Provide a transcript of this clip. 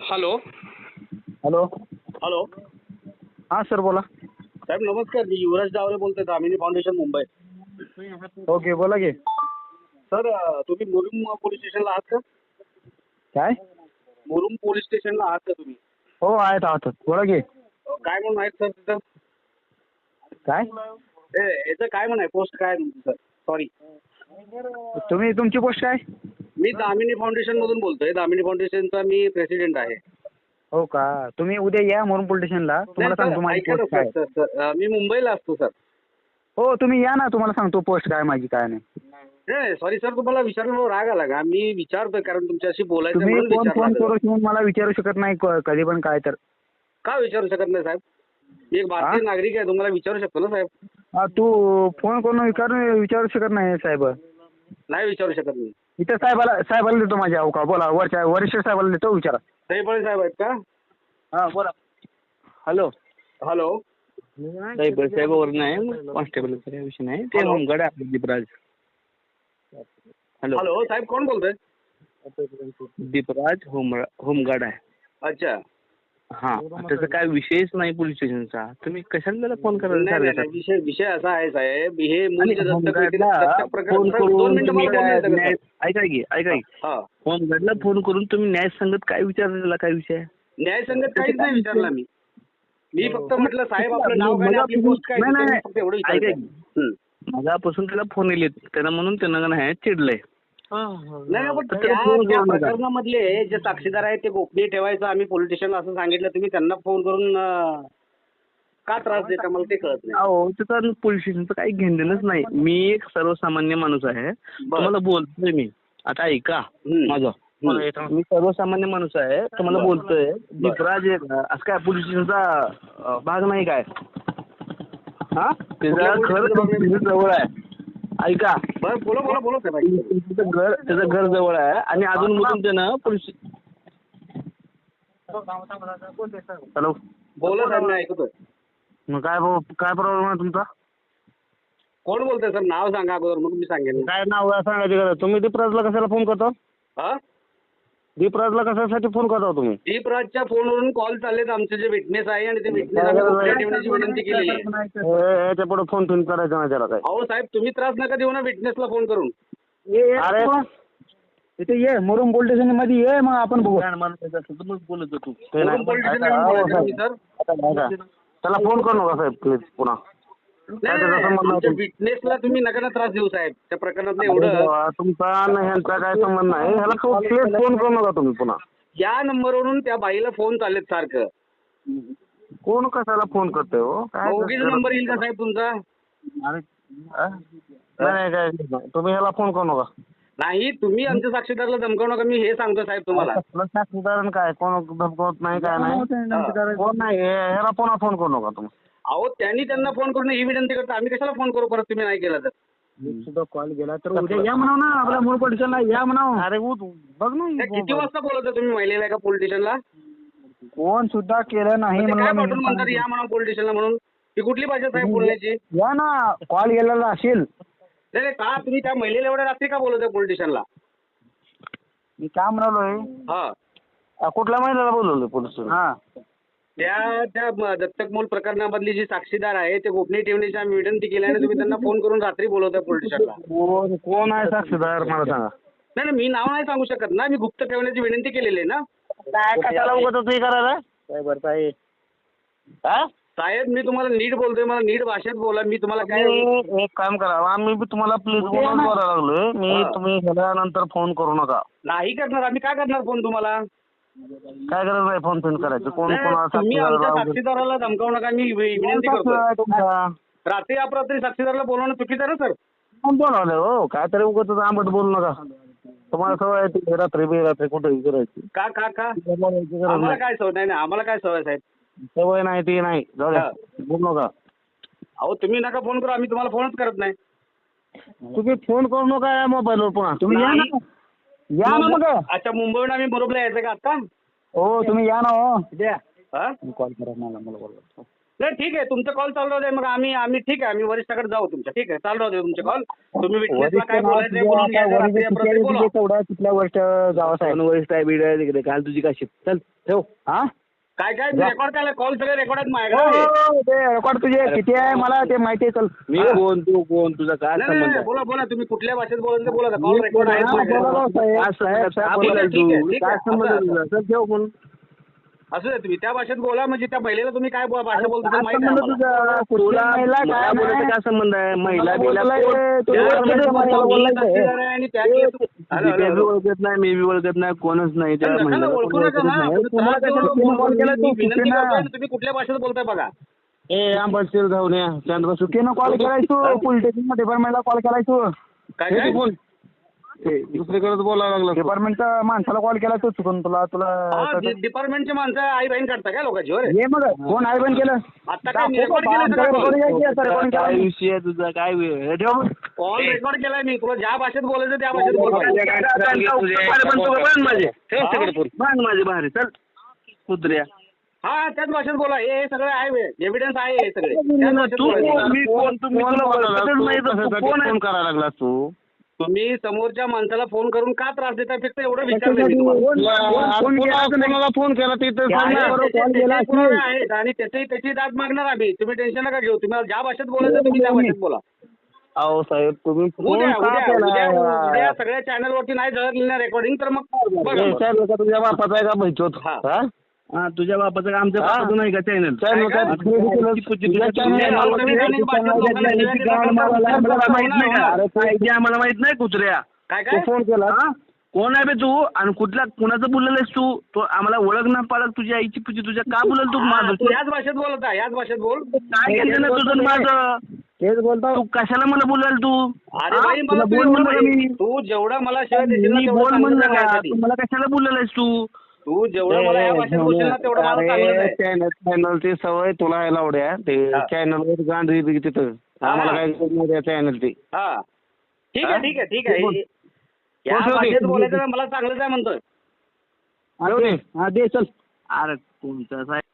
Hello. Hello. Hello. हां sir बोला. साहेब नमस्कार. मी युवराज डावरे बोलतोय. दामिनी फाउंडेशन मुंबई. ओके बोला की. सर अं, तुम्ही मुरुम पोलीस स्टेशनला आहात का? काय? मुरुम पोलीस स्टेशनला आहात का तुम्ही? हो आहेत आहात. बोला की. अं, काय म्हणून आहेत सर तिथं? काय? ए, याचं काय म्हणून आहे? पोस्ट काय आहे तुमची सर? सॉरी तुम्ही तुमची पोस्ट काय? मी दामिनी फाउंडेशन मधून बोलतोय. दामिनी फाउंडेशनचा मी प्रेसिडेंट आहे. हो का? तुम्ही उद्या या पोलीस स्टेशनला तुम्हाला नाही, सांगतो सर, माझी ऐका ना पोस्ट काय सर सर सर अं, मी मुंबईला असतो सर. हो तुम्ही या ना तुम्हाला सांगतो पोस्ट काय माझी काय नाही. नाही सॉरी सर तुम्हाला विचारलं राग आला का? मी विचारतोय कारण तुमच्याशी बोलायचं तुम्ही म्हणून फोन फोन विचारलं करू शिवून मला विचारू शकत नाही क- कधी पण काय तर. का विचारू शकत नाही साहेब? मी एक भारतीय नागरिक आहे तुम्हाला विचारू शकतो ना साहेब? हा, तू फोन करून विचारू विचारू शकत नाही साहेब. नाही विचारू शकत मी. इथं साहेबाला साहेबाला देतो माझ्या अहो का बोला वरच्या वरिष्ठ साहेबाला देतो विचारा. दहीपळे साहेब आहेत का? हां बोला. हॅलो. हॅलो. साहेब साहेबावर नाही कॉन्स्टेबल विषय नाही. ते हॅलो. होमगार्ड आहे आपले दीपराज. हॅलो. हॅलो साहेब कोण बोलतोय? दीपराज होम होमगार्ड आहे. अच्छा. हा त्याचा काय विषयच नाही पोलीस स्टेशनचा तुम्ही कशाला त्याला फोन करायला नाही नाही? विषय विषय असा आहे साहेब हे दत्तक दत्तक प्रकरण फोन साहेब, दोन करून मिनिटं तुम्ही मला बोलू काय देता का, न्याय साहेब? ऐका की ऐका की. हा होमगार्डला फोन करून तुम्ही न्याय संगत काय विचारलं त्याला काय विषय? न्यायसंगत काहीच नाही विचारला मी. मी फक्त म्हटलं साहेब आपलं नाव काय आणि आपली पोस्ट काय नाही, नाही, फक्त एवढं ऐका विचारलं. की. हं. मगापासून त्याला फोन येले त्याला म्हणून त्यांना नाही चिडलंय. नाही त्या. प्रकरणामधले जे साक्षीदार आहेत ते गोपनीय ठेवायचं आम्ही पोलीस स्टेशनला असं सांगितलं. तुम्ही त्यांना फोन करून का त्रास देता मला ते कळत नाही. अहो त्याचं पोलीस स्टेशनचं काही घेणदेणच नाही. मी एक सर्वसामान्य माणूस आहे. तुम्हाला बोलतोय मी. आता ऐका. माझं. मी सर्वसामान्य माणूस आहे. तुम्हाला बोलतोय. दीपराज एक असं काय पोलीस स्टेशनचा अं, भाग नाही काय? हा? त्याचं नाही? जवळ आहे. ऐका. बरं बोला बोला बोला साहेब ऐकतोय. त्याचं घर त्याचं घर जवळ आहे आणि अजून मधून त्यानं पोलीस हॅलो. बोला साहेब मी ऐकतोय. मग काय भाऊ काय प्रॉब्लेम आहे तुमचा? कोण बोलतोय सर नाव सांगा अगोदर मग मी सांगेन. काय नाव आहे सांगायची गरज तुम्ही दीपराजला कशाला फोन करता? हा? दीपराजला कशासाठी फोन करता तुम्ही? दीपराजच्या फोनवरून कॉल चाललेत आमचे जे विटनेस आहे आणि ते विटनेस आम्ही गोपनीय ठेवण्याची विनंती केलेली आहे याच्यापुढे फोन ठेवून करायचं नाही त्याला काय अहो साहेब तुम्ही त्रास नका देऊ ना विटनेसला फोन करून. अरे. इथे ये मुरुम पोलीस स्टेशनमध्ये ये मग आपण बघू. मग बोलत होतो ते. नाही. पोलीस हो, तुम्ही, साहेब. त्याला फोन करू नका साहेब प्लीज पुन्हा. नाही, नाही, नाही. विटनेसला तुम्ही नका ना त्रास देऊ साहेब. त्या प्रकरणात एवढं तुमचा आणि ह्यांचा काय संबंध नाही. ह्याला प्लीज फोन करू नका तुम्ही पुन्हा? या नंबरवरून त्या बाईला फोन चाललेत सारखं. कोण कशाला फोन करतोय हो? काय उगीच नंबर येईल का साहेब तुमचा? अरे हा? नाही काय नाही. तुम्ही ह्याला फोन करू नका. नाही तुम्ही आमच्या साक्षीदारला धमकावू नका मी हे सांगतो साहेब तुम्हाला. कसलं साक्षीदारण काय कोण धमकवत नाही काय नाही? कोण नाही हे- ह्याला पुन्हा फोन करू नका तुम्ही. अहो त्यांनी त्यांना फोन करून ही विनंती करता आम्ही कशाला फोन करू परत तुम्ही नाही केला तर? सुद्धा कॉल गेला तर उद्या या म्हणाव ना आपल्या मूळ पॉलिटिशियनला या म्हणाव. अरे बघ त्या किती ना वाजता बोलवता तुम्ही महिलेला एका पोलीस स्टेशनला कोण सुद्धा केलं नाही ते काय म्हणलं पाठवून म्हणतात मी. या म्हणा पोलीस स्टेशनला म्हणून? ही कुठली भाषा साहेब बोलण्याची? या ना कॉल गेलेला असेल. नाही नाही, का? तुम्ही त्या महिलेला एवढ्या रात्री का बोलवता पोलीस स्टेशनला मी काय म्हणालोय? हा. कुठल्या महिन्याला बोलवलं पोलीस हा. त्या त्या म- दत्तक मूल प्रकरणामधली जी साक्षीदार आहे ते गोपनीय ठेवण्याची आम्ही विनंती केल्याने तुम्ही त्यांना फोन करून रात्री बोलवता पोलीस स्टेशनला कोण कोण आहे साक्षीदार? मला सांगा. नाही नाही मी नाव नाही सांगू शकत ना मी गुप्त ठेवण्याची विनंती केलेली आहे ना. काय कशाला उगत तुम्ही करायला? साहेब हा साहेब मी तुम्हाला नीट बोलतोय मला नीट भाषेत बोला. मी तुम्हाला काय तुम्ही एक काम करा. आम्ही बी तुम्हाला प्लीज बोलायला लागलोय. मी हा. तुम्ही गेल्यानंतर फोन करू नका. नाही करणार आम्ही. काय करणार फोन तुम्हाला? काय गरज नाही फोन पिन करायचं? कोण नाही, कोणाला तुम्ही आमच्या साक्षीदार साक्षीदाराला धमकावू नका. मी वि- विनंती कोण करतो साक्षीदार आहे तुमचा? रात्री अपरात्री साक्षीदाराला बोलवणं चुकीचं आहे ना सर? कोण बोलावलं हो? काहीतरी उगत आंबट बोलू नका. तुम्हाला सवय आहे ती. रात्री बेरात्री कुठेही करायची का का का? बोलायची गरज आम्हाला नाही. काय सवय? नाही नाही आम्हाला काय सवय साहेब? सवय नाही ती नाही. जाऊ द्या. हा. बोलू नका. अहो तुम्ही नका फोन करू. आम्ही तुम्हाला फोनच करत नाही. तुम्ही फोन करू नका या मोबाईलवर पुन्हा. तुम्ही या ना. या ना मग. अच्छा मुंबईहून आम्ही बरोबर यायचं का आता? हो तुम्ही या ना हो. द्या हा? कॉल करा मला मला बोला नाही ठीक आहे. तुमचं कॉल चालू राहू दे मग आम्ही आम्ही ठीक आहे. आम्ही वरिष्ठाकडे जाऊ तुमच्या. ठीक आहे. चालू राहू दे तुमचे कॉल तुम्ही विटनेसला काय बोलायचं आहे बोलून घ्या. रात्री बोला. तेवढा तिथल्या वर्ष जावा साहेब वरिष्ठ आहे बिड आहे तिकडे? काल तुझी काशी चल ठेव. हा? काय काय रेकॉर्ड केलं कॉल सगळे रेकॉर्ड आहेत हो, माझ्याकडे हो, ते रेकॉर्ड तुझे किती आहे मला ते माहिती आहे चल मी कोण तू कोण तुझा काय नाही, नाही संबंध नाही, आहे? बोला बोला तुम्ही कुठल्या भाषेत बोलायचं ते बोला कॉल रेकॉर्ड आहे हा, बोला, बोला, माझ्याकडे. साहेब. काय साहेब, संबंध- साहेब, काय ठीक आहे, बोलायला ठीक आहे, तू? ठीक काय आहे. संबंध आता- तुझा? चल ठेव म्हणून असू दे तुम्ही त्या भाषेत बोला म्हणजे त्या महिलेला तुम्ही काय भाषा बोलतो ते काय माहिती आहे संबंध आम्हाला. तुझा तुला महिला काय बोलायचं नाही? काय संबंध आहे महिला मला कोण? त्या मला बोलायचं आहे आणि ओळखत नाही मी बी ओळखत नाही कोणच नाही त्या ना, महिलेला कोण ओळखतच ना. नाही. तुम्हाला कशाला केला? तू? तुम्ही कुठल्या भाषेत बोलताय बघा. ए आंबटशीर चंद्र चुकीनं कॉल केलाय तू? पोलीस स्टेशन डिपार्टमेंटला कॉल केलाय तू? काय काय? बोल. दुसरीकडे बोलायला लागला डिपार्टमेंटच्या माणसाला कॉल केला तू चुकून? तुला तुला हा, डि- डिपार्टमेंटचे माणसं आई बहीण करता काय लोकांची? ये मग. कोण आहे पण केलं? आता काय केलं सगळं काय? विषय आहे तुझा? काय हे ठेव मग. कॉल रेकॉर्ड केलाय मी. तुला ज्या भाषेत बोलायचं त्या भाषेत बोल. बाहेर पण तू बांध माझे. ठेव तिकडे बांध माझे बाहेर. चल कुत्र्या. हा त्याच भाषेत बोला. हे हे सगळं आहे एव्हिडन्स आहे हे सगळे? करायला लागला तू? तुम्ही समोरच्या माणसाला फोन करून का त्रास देता फक्त एवढं विचारलं मी तुम्हाला. कोणाला फोन केला आणि त्याची त्याची दाद मागणार आम्ही. तुम्ही टेन्शन नका घेऊ. तुम्ही ज्या भाषेत बोलायचं तुम्ही त्या भाषेत बोला. अहो साहेब तुम्ही फोन का उद्या उद्या उद्या केला सगळ्या चॅनल वरती नाही झळकली ना रेकॉर्डिंग तर मग बघा साहेब, का तुझ्या बापाचा आहे का हा. तुझ्या बापाचं का आमच्या हा? बापाचं नाही का चॅनल? तुझ्या तुझ्या माहीत नाही का अरे तू- आम्हाला माहीत नाही कुत्र्या. काय तू काय? फोन केला? हा? कोण आहे बे तू? आणि कुठल्या कुणाचं बोललेस तू? तो आम्हाला ओळख ना पाळक तुझी आईची पुजी तुझ्या का बोलल तू? हा, माझं तू याच भाषेत बोलत आहे याच भाषेत बोल. काय केलं ना तुझं आणि माझं? तेच बोलतो तू कशाला मला बोलाल तू अरे हा? तुला मला बोल म्हणलं मी तू जेवढं मला देशील ना मी तेवढं बोल चांगलं म्हणलं का. तू मला कशाला बोललेस तू तू जेवढं मला या भाषेत बोलशील ना तेवढं मला चांगलं आहे चॅनल चॅनलची सवय तुला आहे लावड्या ते हा. चॅनलवर गांधी तिथं हा. आम्हाला काय गरज नाही त्या चॅनल ती हा ठीक? आहे ठीक आहे ठीक आहे. या बोल, बोल. भाषेत बोलायचं ना मला चांगलंच आहे म्हणतोय हा, दे. हा दे चल अरे कोणता साहेब